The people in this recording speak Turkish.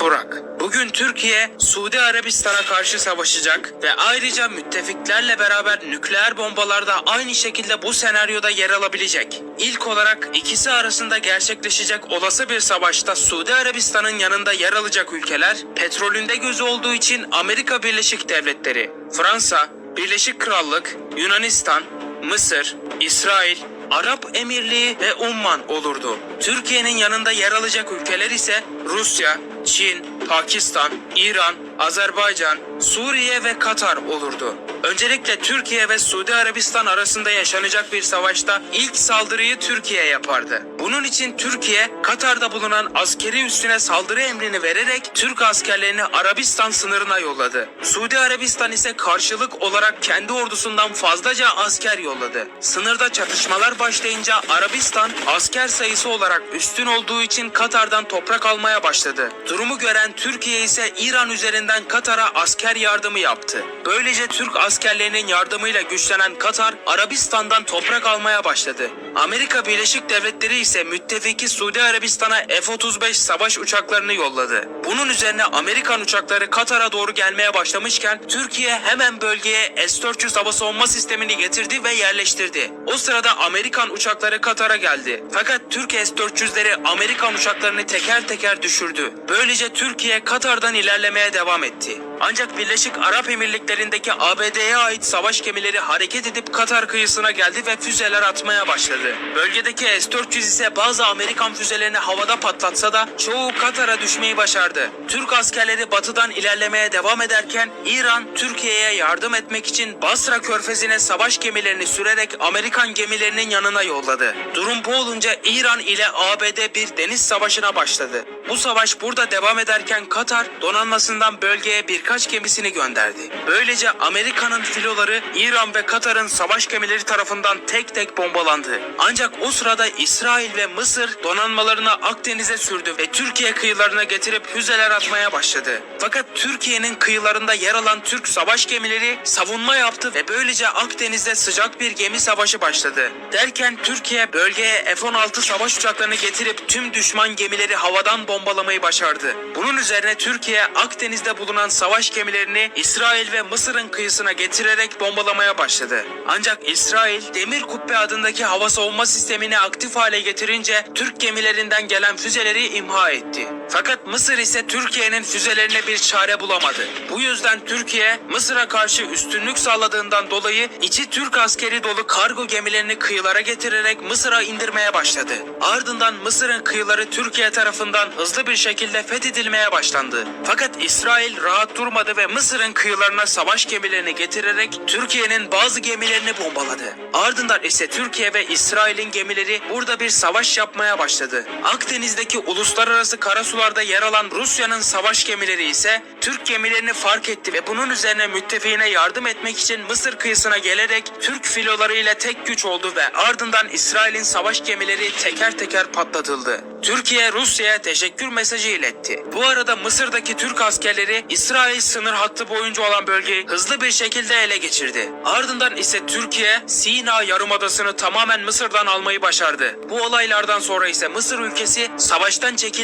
Burak. Bugün Türkiye Suudi Arabistan'a karşı savaşacak ve ayrıca müttefiklerle beraber nükleer bombalarda aynı şekilde bu senaryoda yer alabilecek. İlk olarak ikisi arasında gerçekleşecek olası bir savaşta Suudi Arabistan'ın yanında yer alacak ülkeler petrolünde gözü olduğu için Amerika Birleşik Devletleri, Fransa, Birleşik Krallık, Yunanistan, Mısır, İsrail, Arap Emirliği ve Umman olurdu. Türkiye'nin yanında yer alacak ülkeler ise Rusya, Çin, Pakistan, İran, Azerbaycan, Suriye ve Katar olurdu. Öncelikle Türkiye ve Suudi Arabistan arasında yaşanacak bir savaşta ilk saldırıyı Türkiye yapardı. Bunun için Türkiye, Katar'da bulunan askeri üssüne saldırı emrini vererek Türk askerlerini Arabistan sınırına yolladı. Suudi Arabistan ise karşılık olarak kendi ordusundan fazlaca asker yolladı. Sınırda çatışmalar başlayınca Arabistan asker sayısı olarak üstün olduğu için Katar'dan toprak almaya başladı. Durumu gören Türkiye ise İran üzerinden Katar'a asker yardımı yaptı. Böylece Türk askerlerinin yardımıyla güçlenen Katar, Arabistan'dan toprak almaya başladı. Amerika Birleşik Devletleri ise müttefiki Suudi Arabistan'a F-35 savaş uçaklarını yolladı. Bunun üzerine Amerikan uçakları Katar'a doğru gelmeye başlamışken Türkiye hemen bölgeye S-400 hava savunma sistemini getirdi ve yerleştirdi. O sırada Amerikan uçakları Katar'a geldi. Fakat Türk S-400'leri Amerikan uçaklarını teker teker düşürdü. Böylece Türkiye Katar'dan ilerlemeye devam etti. Ancak Birleşik Arap Emirlikleri'ndeki ABD'ye ait savaş gemileri hareket edip Katar kıyısına geldi ve füzeler atmaya başladı. Bölgedeki S-400 ise bazı Amerikan füzelerini havada patlatsa da çoğu Katar'a düşmeyi başardı. Türk askerleri batıdan ilerlemeye devam ederken İran Türkiye'ye yardım etmek için Basra körfezine savaş gemilerini sürerek Amerikan gemilerinin yanına yolladı. Durum bu olunca İran ile ABD bir deniz savaşına başladı. Bu savaş burada devam ederken Katar donanmasından bölgeye birkaç gemisini gönderdi. Böylece Amerika'nın filoları İran ve Katar'ın savaş gemileri tarafından tek tek bombalandı. Ancak o sırada İsrail ve Mısır donanmalarını Akdeniz'e sürdü ve Türkiye kıyılarına getirip füzeler atmaya başladı. Fakat Türkiye'nin kıyılarında yer alan Türk savaş gemileri savunma yaptı ve böylece Akdeniz'de sıcak bir gemi savaşı başladı. Derken Türkiye bölgeye F-16 savaş uçaklarını getirip tüm düşman gemileri havadan bombalamayı başardı. Bunun üzerine Türkiye Akdeniz'de bulunan savaş gemilerini İsrail ve Mısır'ın kıyısına getirerek bombalamaya başladı. Ancak İsrail Demir Kubbe adındaki hava savunma sistemini aktif hale getirince Türk gemilerinden gelen füzeleri imha etti. Fakat Mısır ise Türkiye'nin füzelerine bir çare bulamadı. Bu yüzden Türkiye Mısır'a karşı üstünlük sağladığından dolayı içi Türk askeri dolu kargo gemilerini kıyılara getirerek Mısır'a indirmeye başladı. Ardından Mısır'ın kıyıları Türkiye tarafından hızlı bir şekilde fethedilmeye başlandı. Fakat İsrail rahat durmadı ve Mısır'ın kıyılarına savaş gemilerini getirerek Türkiye'nin bazı gemilerini bombaladı. Ardından ise Türkiye ve İsrail'in gemileri burada bir savaş yapmaya başladı. Akdeniz'deki uluslararası karasularda yer alan Rusya'nın savaş gemileri ise Türk gemilerini fark etti ve bunun üzerine müttefiğine yardım etmek için Mısır kıyısına gelerek Türk filoları ile tek güç oldu ve ardından İsrail'in savaş gemileri teker teker patlatıldı. Türkiye Rusya'ya teşekkür mesajı iletti. Bu arada Mısır'daki Türk askerleri İsrail sınır hattı boyunca olan bölgeyi hızlı bir şekilde ele geçirdi. Ardından ise Türkiye Sina Yarımadası'nı tamamen Mısır'dan almayı başardı. Bu olaylardan sonra ise Mısır ülkesi savaştan çekilmek